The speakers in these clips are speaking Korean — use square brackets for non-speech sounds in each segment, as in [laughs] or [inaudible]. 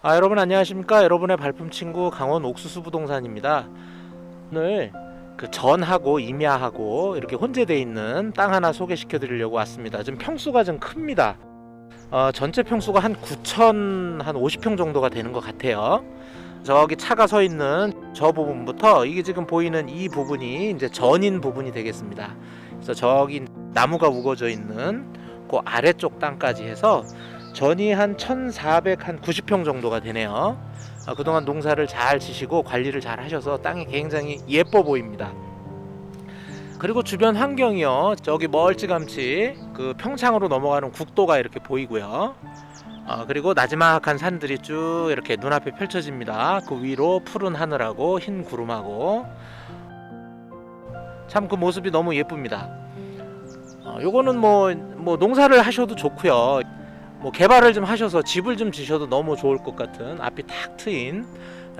아, 여러분 안녕하십니까? 여러분의 발품 친구 강원 옥수수 부동산입니다. 오늘 그 전하고 임야하고 이렇게 혼재되어 있는 땅 하나 소개시켜 드리려고 왔습니다. 지금 평수가 좀 큽니다. 어, 전체 평수가 한 9천 한 50평 정도가 되는 것 같아요. 저기 차가 서 있는 저 부분부터 이게 지금 보이는 이 부분이 이제 전인 부분이 되겠습니다. 그래서 저기 나무가 우거져 있는 그 아래쪽 땅까지 해서 전이 한 1,400한 90평 정도가 되네요. 아, 그동안 농사를 잘 지시고 관리를 잘 하셔서 땅이 굉장히 예뻐 보입니다. 그리고 주변 환경이요. 저기 멀찌감치 그 평창으로 넘어가는 국도가 이렇게 보이고요. 아, 그리고 나지막한 산들이 쭉 이렇게 눈앞에 펼쳐집니다. 그 위로 푸른 하늘하고 흰 구름하고 참 그 모습이 너무 예쁩니다. 어, 요거는 뭐, 뭐 농사를 하셔도 좋고요. 뭐 개발을 좀 하셔서 집을 좀 지셔도 너무 좋을 것 같은 앞이 탁 트인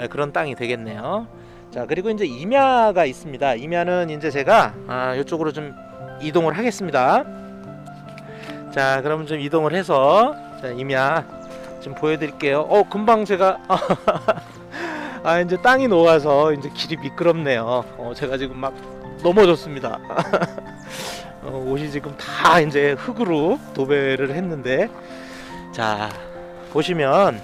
예, 그런 땅이 되겠네요. 자 그리고 이제 임야가 있습니다. 임야는 이제 제가 아, 이쪽으로 좀 이동을 하겠습니다. 자 그럼 좀 이동을 해서 자, 임야 좀 보여드릴게요. 어 금방 제가 [laughs] 아 이제 땅이 녹아서 이제 길이 미끄럽네요. 어, 제가 지금 막 넘어졌습니다. [laughs] 어, 옷이 지금 다 이제 흙으로 도배를 했는데 자 보시면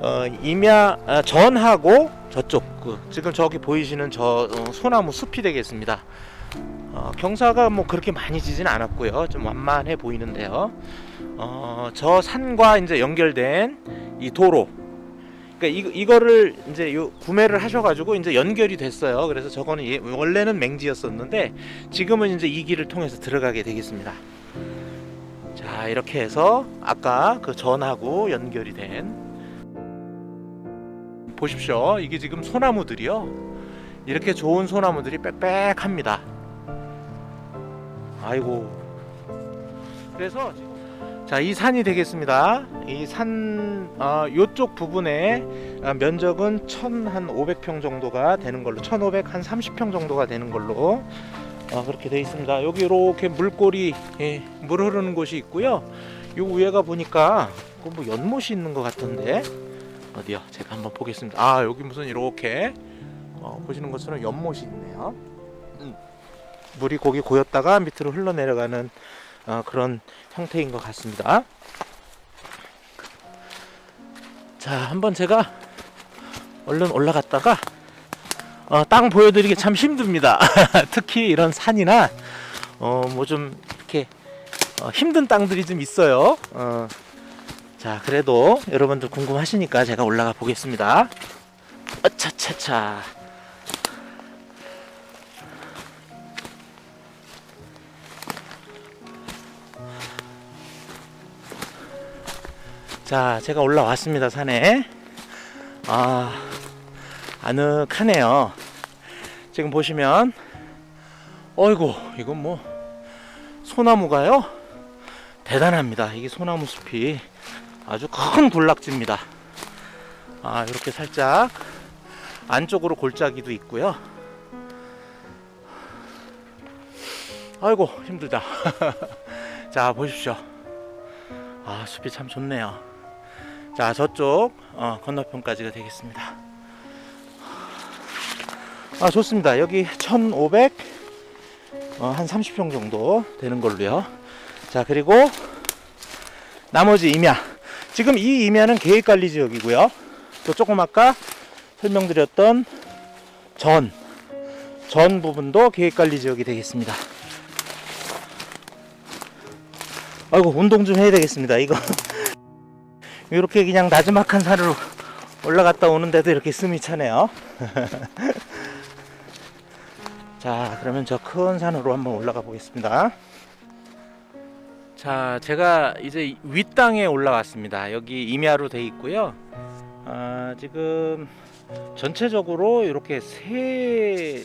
어, 임야 아, 전하고 저쪽 그 지금 저기 보이시는 저 어, 소나무 숲이 되겠습니다. 어, 경사가 뭐 그렇게 많이 지진 않았고요. 좀 완만해 보이는데요. 어, 저 산과 이제 연결된 이 도로. 그러니까 이, 이거를 이제 요 구매를 하셔가지고 이제 연결이 됐어요. 그래서 저거는 예- 원래는 맹지였었는데 지금은 이제 이 길을 통해서 들어가게 되겠습니다. 자 이렇게 해서 아까 그 전하고 연결이 된 보십시오. 이게 지금 소나무들이요. 이렇게 좋은 소나무들이 빽빽합니다. 아이고. 그래서 자, 이 산이 되겠습니다. 이 산, 어, 요쪽 부분에 아, 면적은 1,500평 정도가 되는 걸로, 1,500, 한 30평 정도가 되는 걸로 어, 그렇게 되어 있습니다. 여기 이렇게 물골이, 예, 물 흐르는 곳이 있고요. 요 위에가 보니까 그뭐 연못이 있는 것 같던데 어디요? 제가 한번 보겠습니다. 아, 여기 무슨 이렇게 어, 보시는 것처럼 연못이 있네요. 음, 물이 거기 고였다가 밑으로 흘러내려가는 어, 그런 형태인 것 같습니다. 자, 한번 제가 얼른 올라갔다가 어, 땅 보여드리기 참 힘듭니다. [laughs] 특히 이런 산이나 어, 뭐 좀 이렇게 어, 힘든 땅들이 좀 있어요. 어, 자, 그래도 여러분들 궁금하시니까 제가 올라가 보겠습니다. 아차차차. 자, 제가 올라왔습니다, 산에. 아, 아늑하네요. 지금 보시면, 어이구, 이건 뭐, 소나무가요? 대단합니다. 이게 소나무 숲이 아주 큰 군락지입니다. 아, 이렇게 살짝 안쪽으로 골짜기도 있고요. 아이고, 힘들다. [laughs] 자, 보십시오. 아, 숲이 참 좋네요. 자, 저쪽 어, 건너편까지가 되겠습니다. 아, 좋습니다. 여기 1,500, 어, 한 30평 정도 되는 걸로요. 자, 그리고 나머지 임야. 지금 이 임야는 계획관리 지역이고요. 또 조금 아까 설명드렸던 전, 전 부분도 계획관리 지역이 되겠습니다. 아이고, 운동 좀 해야 되겠습니다. 이거. [laughs] 이렇게 그냥 나지막한 산을 올라갔다 오는데도 이렇게 숨이 차네요. [laughs] 자, 그러면 저 큰 산으로 한번 올라가 보겠습니다. 자, 제가 이제 윗땅에 올라왔습니다. 여기 임야로 돼 있고요. 아, 지금 전체적으로 이렇게 세,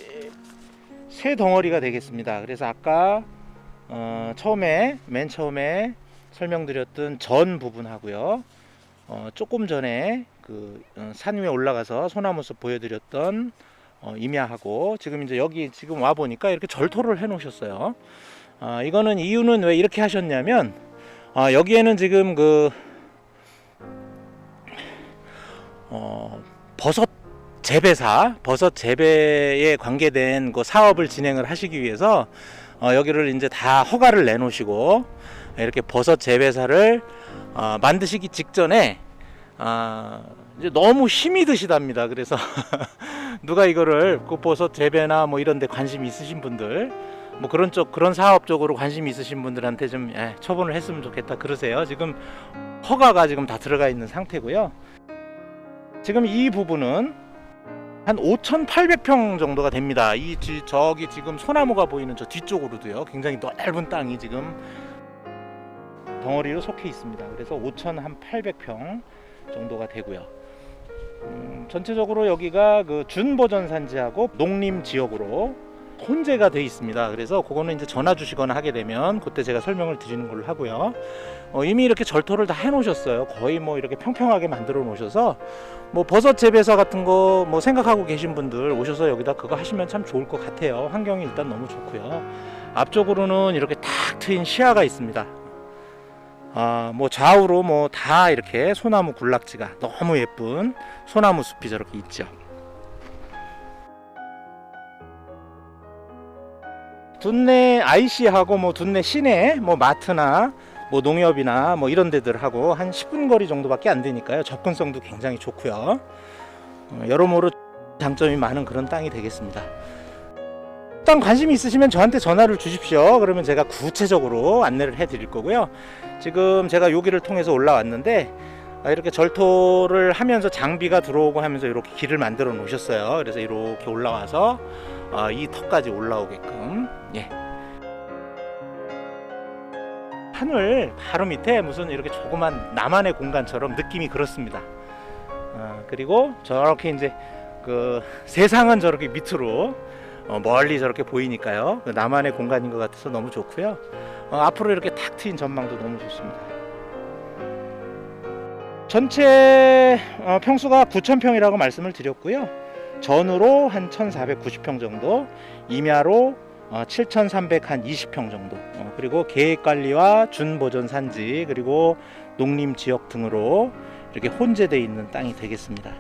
세 덩어리가 되겠습니다. 그래서 아까 어, 처음에 맨 처음에 설명드렸던 전 부분 하고요. 어, 조금 전에 그 산 위에 올라가서 소나무숲 보여드렸던 어, 임야하고 지금 이제 여기 지금 와 보니까 이렇게 절토를 해 놓으셨어요. 아, 이거는 이유는 왜 이렇게 하셨냐면 아, 여기에는 지금 그 어, 버섯 재배사, 버섯 재배에 관계된 그 사업을 진행을 하시기 위해서 어, 여기를 이제 다 허가를 내놓으시고 이렇게 버섯 재배사를 어, 만드시기 직전에 아, 이제 너무 힘이 드시답니다. 그래서 [laughs] 누가 이거를 그 버섯 재배나 뭐 이런 데 관심 있으신 분들 뭐 그런 쪽 그런 사업 쪽으로 관심 있으신 분들한테 좀 예, 처분을 했으면 좋겠다 그러세요. 지금 허가가 지금 다 들어가 있는 상태고요. 지금 이 부분은 한 5,800평 정도가 됩니다. 이 지- 저기 지금 소나무가 보이는 저 뒤쪽으로도요. 굉장히 넓은 땅이 지금 덩어리로 속해 있습니다. 그래서 5,800평 정도가 되고요. 음, 전체적으로 여기가 그 준보전 산지하고 농림 지역으로 혼재가 돼 있습니다. 그래서 그거는 이제 전화 주시거나 하게 되면 그때 제가 설명을 드리는 걸로 하고요. 어, 이미 이렇게 절토를 다 해놓으셨어요. 거의 뭐 이렇게 평평하게 만들어 놓으셔서 뭐 버섯 재배사 같은 거 뭐 생각하고 계신 분들 오셔서 여기다 그거 하시면 참 좋을 것 같아요. 환경이 일단 너무 좋고요. 앞쪽으로는 이렇게 탁 트인 시야가 있습니다. 아, 뭐 좌우로 뭐 다 이렇게 소나무 군락지가 너무 예쁜 소나무 숲이 저렇게 있죠. 둔내 IC하고 뭐 둔내 시내 뭐 마트나 뭐 농협이나 뭐 이런 데들하고 한 10분 거리 정도밖에 안 되니까요. 접근성도 굉장히 좋고요. 어, 여러모로 장점이 많은 그런 땅이 되겠습니다. 땅 관심이 있으시면 저한테 전화를 주십시오. 그러면 제가 구체적으로 안내를 해 드릴 거고요. 지금 제가 여기를 통해서 올라왔는데 아, 이렇게 절토를 하면서 장비가 들어오고 하면서 이렇게 길을 만들어 놓으셨어요. 그래서 이렇게 올라와서 아, 이 턱까지 올라오게끔 예. 하늘 바로 밑에 무슨 이렇게 조그만 나만의 공간처럼 느낌이 그렇습니다. 아, 그리고 저렇게 이제 그 세상은 저렇게 밑으로 어, 멀리 저렇게 보이니까요. 그 나만의 공간인 것 같아서 너무 좋고요. 어, 앞으로 이렇게 탁 트인 전망도 너무 좋습니다. 전체 어, 평수가 9,000평이라고 말씀을 드렸고요. 전으로 한 1,490평 정도, 임야로 어, 7,320평 정도. 어, 그리고 계획 관리와 준보전 산지 그리고 농림 지역 등으로 이렇게 혼재되어 있는 땅이 되겠습니다.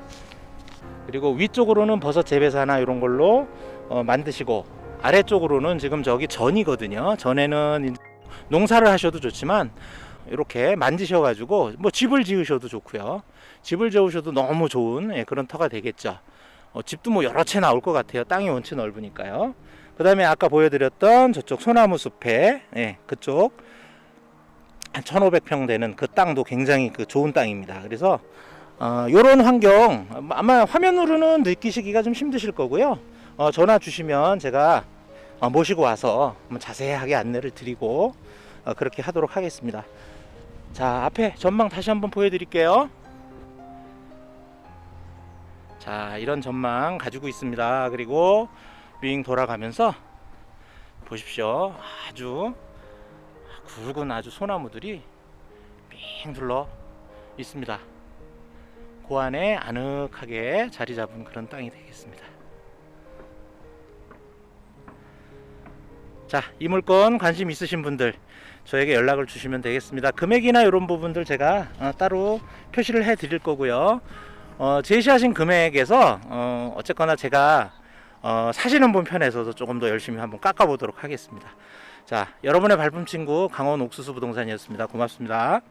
그리고 위쪽으로는 버섯 재배사나 이런 걸로 어, 만드시고 아래쪽으로는 지금 저기 전이거든요. 전에는 농사를 하셔도 좋지만 이렇게 만드셔가지고 뭐 집을 지으셔도 좋고요. 집을 지으셔도 너무 좋은 예, 그런 터가 되겠죠. 어, 집도 뭐 여러 채 나올 것 같아요. 땅이 원체 넓으니까요. 그 다음에 아까 보여드렸던 저쪽 소나무 숲에 예, 그쪽 한 1,500평 되는 그 땅도 굉장히 그 좋은 땅입니다. 그래서 어, 이런 환경 아마 화면으로는 느끼시기가 좀 힘드실 거고요. 어, 전화 주시면 제가 어, 모시고 와서 자세하게 안내를 드리고 어, 그렇게 하도록 하겠습니다. 자 앞에 전망 다시 한번 보여드릴게요. 자 이런 전망 가지고 있습니다. 그리고 윙 돌아가면서 보십시오. 아주 굵은 아주 소나무들이 빙 둘러 있습니다. 그 안에 아늑하게 자리 잡은 그런 땅이 되겠습니다. 자, 이 물건 관심 있으신 분들 저에게 연락을 주시면 되겠습니다. 금액이나 이런 부분들 제가 어, 따로 표시를 해 드릴 거고요. 어, 제시하신 금액에서 어, 어쨌거나 제가 어, 사시는 분 편에서도 조금 더 열심히 한번 깎아 보도록 하겠습니다. 자, 여러분의 발품 친구 강원 옥수수 부동산이었습니다. 고맙습니다.